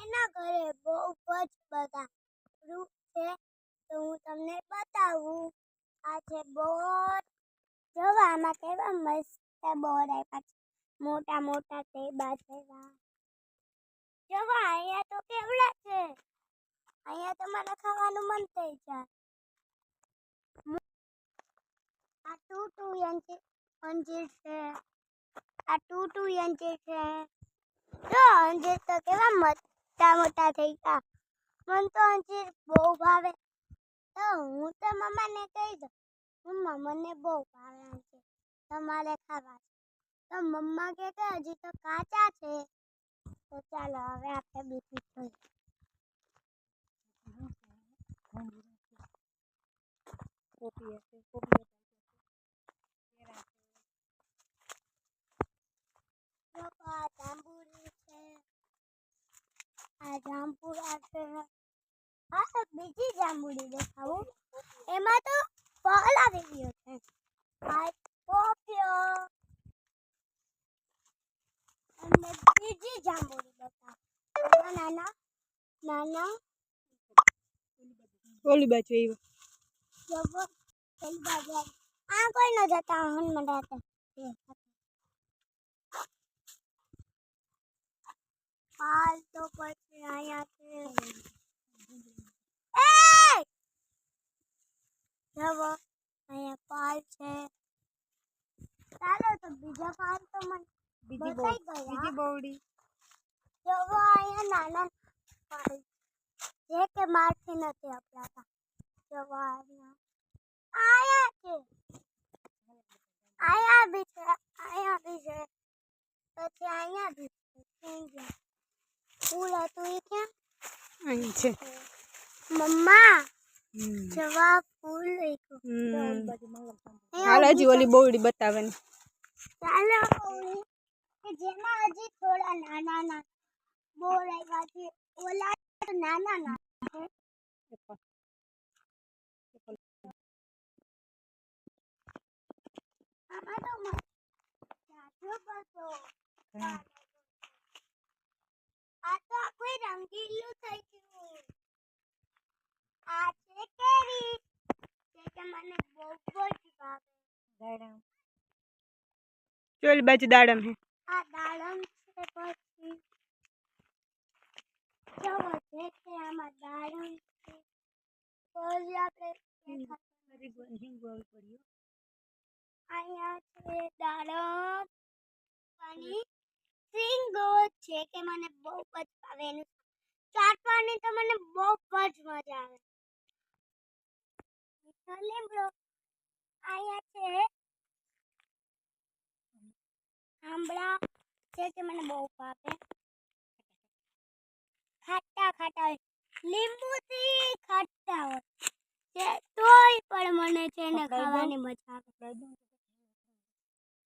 એના ઘરે બહુ જ બધા રૂપ છે. તો હું તમને બતાવું આ બોર જોવા કેવા મસ્ત બોર આપ્યા છે. મોટા મોટા ટેબા છે જોવા, અહીંયા તો કેવડા છે? અહીંયા તો મને ખાવાનું મન થઈ જાય. આ ટુ ટુ અંજીર છે. આ ટુ ટુ અંજીર છે. તો અંજીર તો કેવા મોટા મોટા થઈ ગયા. મને તો અંજીર બહુ ભાવે. તો હું તો મમ્માને કહી દઉં મમ્મા મને બહુ ભાવે અંજીર તમારે ખાવા તો મમ્મા કહે કે, હજી તો કાચા છે. તો ચાલો હવે આપણે બીજું જોઈએ. કોપી હશે, કોપી લોકો આ જાંબુડી છે આ જાંબુડા છે હા તો બીજી જાંબુડી દેખાવું એમાં તો ફળ આવી ગયો છે આ પોપિયો અને બીજી જાંબુડી દેખાવ નાના નાના ઓલી બાજુ આવ્યો જવો પેલી બાજુ આવી. આ કોઈ ન જતા હનુમાન રાતે હાલ તો પછી અહીંયા છે એ જવો અહીંયા પાલ છે ચાલો તો બીજા પાલ તો મને બીજી બહુ બતાઈ ગયા. બીજી બહુડી જવો અહીંયા નાના પાલ જે કે મારથી નથી અપડાતા જવો અહીંયા આયા છે આયા બી છે આયા બી છે પછી અહીંયા બી છે ફૂલ હતું એ ક્યાં અહીં છે મમ્મા હમ. જવા ફૂલ લખ્યું હમ. હાલ હજી ઓલી બહુડી બતાવવાની ચાલો ઓલી કે જેમાં હજી થોડા નાના નાના બોર આવ્યા છે ઓલા તો નાના નાના છે આમાં તો જાજો. આ તો આખું રંગીલું થઈ ગયું આ છે કેરી જે કે મને બહુ જ ભાવે ચોલી બાજુ દાડમ હે આ દાડમ છે પછી ચલો છે કે આમાં દાડમ છે પછી આપણે દેખાતું અહીંયા છે દાડમ અને સિંગો છે કે મને બહુ જ ભાવે એનું ચાટવાની તો મને બહુ જ મજા આવે. લીમડો અહીંયા છે. આંબળા છે કે મને બહુ ભાવે? ખાટા ખાટા લીંબુથી ખાટા હોય. છે તોય પણ મને છે ને ખાવાની મજા આવે.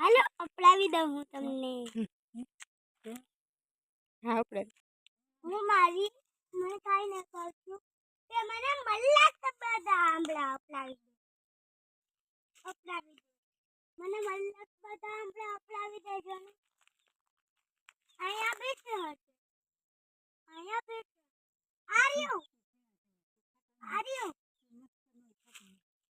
હાલો અપડાવી દઉં હું તમને. હા હું મારી મને કાંઈ ન કરશું કે મને મલ્લા તો બધા આંબળા અપડાવી દે. અપડાવી દે. મને મલ્લા તો બધા આંબળા અપડાવી દેજો ને. અહીંયા બેઠે હશે. અહીંયા બેઠે. આર્યો આર્યો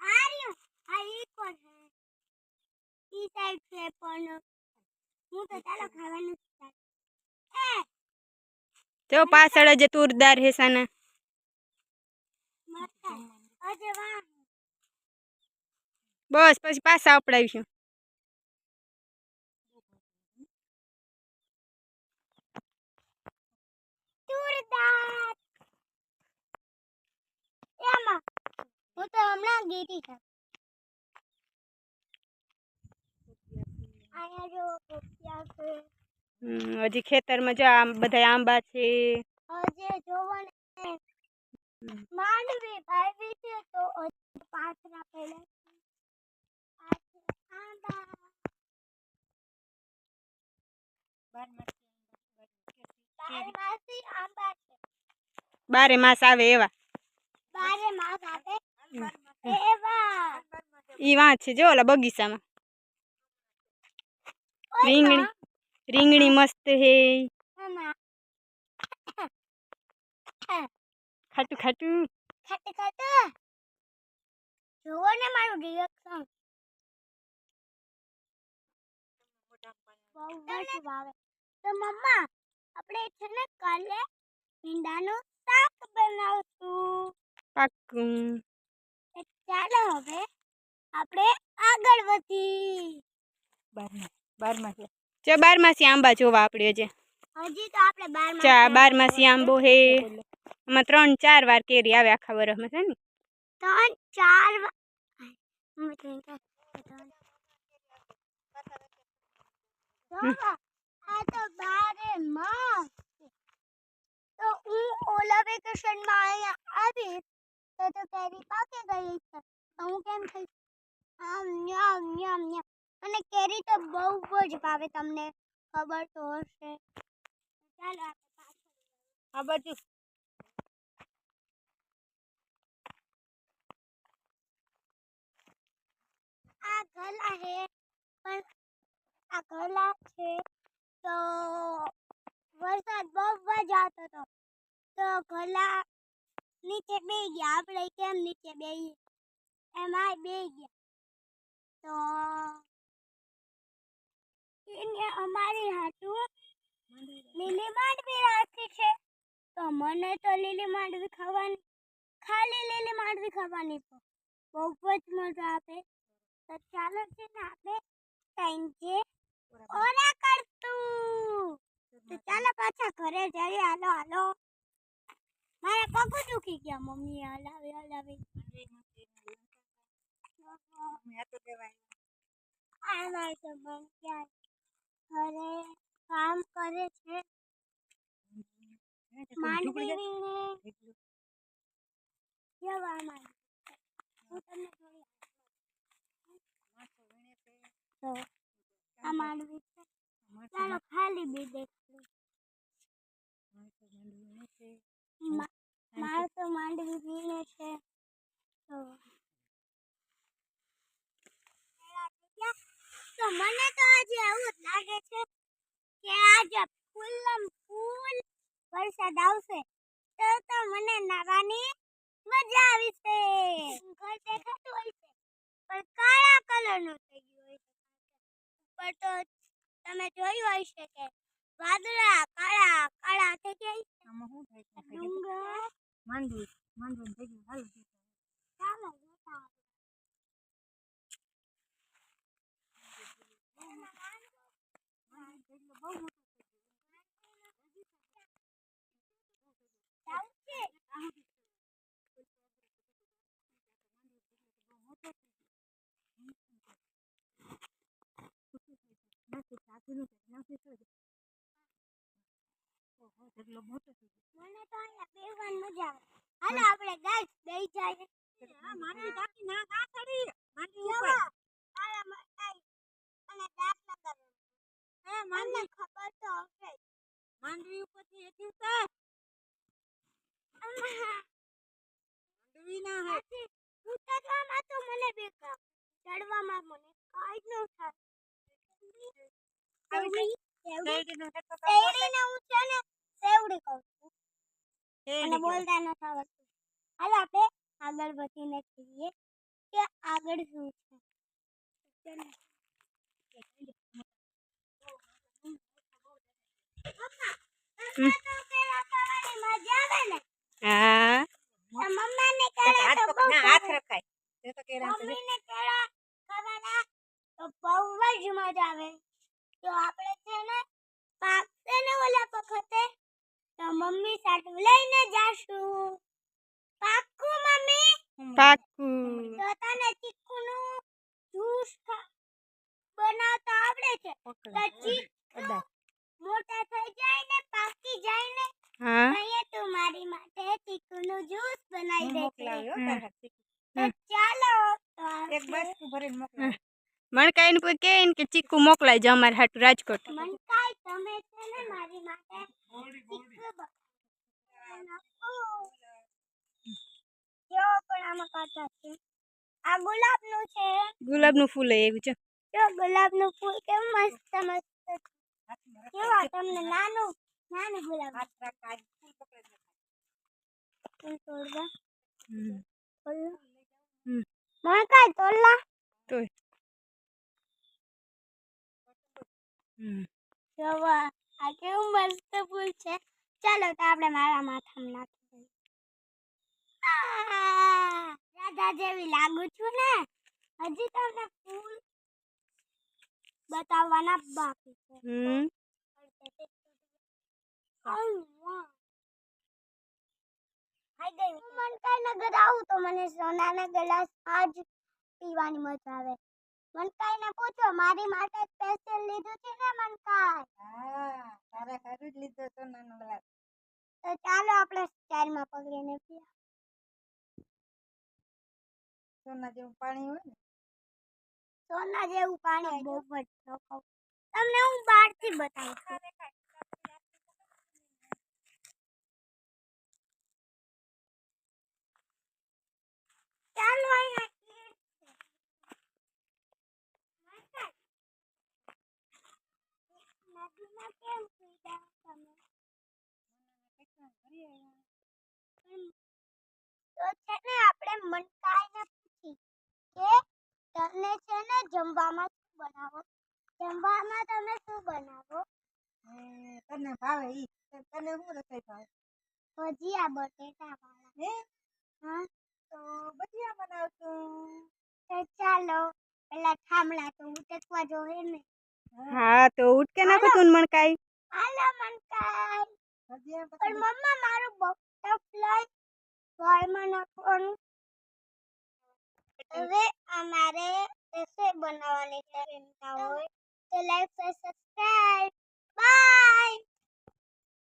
આર્યો આ ઈ કોણ હે. ઈ સાઈડ છે પણ. તો પાછળ જ તુરદાર હે! સાના મરચાં અજે વાહ. બસ પછી પાછા એમાં હું તો હમણાં ગીતી છે અહીંયા જો પોપિયા છે હમ, હજી ખેતરમાં જો આમ બધા આંબા છે. હજે જોવો ને માંડવી ભાવી છે તો હજી પાથરા પડ્યા છે. આ છે આંબા. બારમાસી આંબા છે. બારે માસ આવે એવા. બારે માસ આપે એવા. ઈ વાંચ છે જો ઓલા બગીચામાં. ઓય રીંગણી. માં, રીંગણી મસ્ત હે મામા ખાટું ખાટું ખાટે ખાટે જુઓ ને મારું રિએક્શન બહુ જ ભાવે તો મમ્મા આપણે છે ને કાલે ભીંડાનું શાક બનાવશું પાક્કું તો ચાલો હવે આપણે આગળ વધી બારમાસી ચો બારમાસી આંબા જોવા આપણે જે હજી તો આપણે બાર ચા બારમાસી આંબો હે. એમાં ત્રણ ચાર વાર કેરી આવે આખા વરસમાં છે ને? ત્રણ ચાર વા- મમ્મી તો એમ કહે, ત્રણ. જોવો, આ તો બારે માસ છે. તો હું ઓલા વેકેશનમાં અહીંયા આવી તો તો કેરી પાકે ગઈ છે. તો હું કેમ થઈ આમ ન્યામ ન્યામ ન્યામ. અને કેરી તો બહુ જ ભાવે તમને ખબર તો હશે. ચાલો આ બાજુ આ ગલા હે પણ આ ગલા છે તો વરસાદ બહુ જ આવતો હતો. તો ગલા નીચે બે ગયા. આપણે કેમ નીચે બે એમાં બે ગયા. તો એને અમારી હાથું લીલી માંડવી રાખી છે. તો મને તો લીલી માંડવી ખાવાની ખાલી લીલી માંડવી ખાવાની તો બહુ જ મજા આવે. તો ચાલો છે ને આપણે ટાઈમ છે ઓરા કરતું. તો ચાલો પાછા ઘરે જઈએ. હાલો હાલો. મારા પગ દુખી ગયા મમ્મી. હલાવી હલાવી આ મારે તો ક્યાં ઘરે કામ કરે છે. માંડવી વીણે જવા માંડવી હું તમને તો આ માંડવી છે. ચાલો ખાલી બી મારે તો માંડવી વીણે છે. તો તો મને તો આજે એવું જ લાગે છે કે આજે ફૂલમ ફૂલ વરસાદ આવશે તો તો મને નાવાની મજા આવી છે ઘર દેખાતું હોય છે પણ કાળા કલરનું થઈ ગયું હોય છે ઉપર તો તમે જોયું હોય છે કે વાદળા કાળા કાળા થઈ ગયા છે. ડુંગર ગયું જોતા આવીએ. જાવું છે? મને તો અહીંયા બેહવાની મજા આવે હાલો આપણે આ બેહી જઈએ જવો, લગાડવાનો. તમને ખબર તો ઉતરવામાં તો મને બીક ચડવામાં મને કાંઈ ન થાય. સેવડી- હું છે ને સેવડી કહું છું. અને બોલતા નથી આવડતું હાલો આપણે આગળ વધીને જોઈએ કે આગળ શું છે તમને તો પેલા ખાવાની મજા આવે ને હા. તો મમ્માને તો બહુ ભાવે. મમ્મીને કેળા ખાવાના તો બહુ જ મજા આવે. તો આપણે છે ને પાકશે ને ઓલા વખતે તો મમ્મી સાથે લઈને જાશું. પાક્કું મમ્મી? તો તને ચીકુનું જ્યુસ બનાવતા આવડે છે. તો ચીકુ મોટા થઈ જાય ને પાકી જાય ને હા. અહીંયા તું મારી માટે ચીકુનો જ્યુસ બનાવી દે છે. હમ. ચાલો એક બસ ભરીને મોકલો. મને કઈ કોઈ કે ને કે ચીકુ મોકલાઈ જાવ અમારે હાટુ રાજકોટ. મનકાઈ તમે છે ને મારી માટે. જો પણ આમાં કાંટા છે. આ ગુલાબનું છે. ગુલાબનું ફૂલ એવું છે જો ગુલાબનું ફૂલ કેવું મસ્ત મસ્ત છે. કેવા તમને નાનું નાનું ગુલાબ ફૂલ કાજ તોડવા. મને તોડલા તોય. જોવા. આ કેવું મસ્ત ફૂલ છે. ચાલો તો આપણે મારા માથામાં નાખી દઈએ. રાધા જેવી લાગુ છું ને. હજી તમને ફૂલ બતાવવાના બાકી છે. હમ મનકાઈનગર આવું તો મને સોનાના ને પીએ સોના જેવું પાણી હોય સોના જેવું પાણી બહુ જ તમને હું બહારથી બતાવું છું ચાલો અહીંયા નદીમાં કેમ પીડા તમે તો છે ને આપણે મનકાઈને પૂછી કે તને છે ને જમવામાં શું બનાવો જમવામાં તમે શું બનાવો? તને ભાવે ઈ. તને શું રસોઈ ભાવે? ભજીયા બટેટા વાળા. હે? હા. તો ભજીયા બનાવશું? તો ચાલો પેલા થાંભલા તો ઉટકવા જોવે ને. હા. તો ઉટકે નાખો તું મણકાઈ. હાલો મણકાઈ. ભજીયા પણ મમ્મા મારું બટરફ્લાય વાળમાં નાખવાનું. હવે અમારે રસોઈ બનાવવાની છે to like and subscribe. Bye!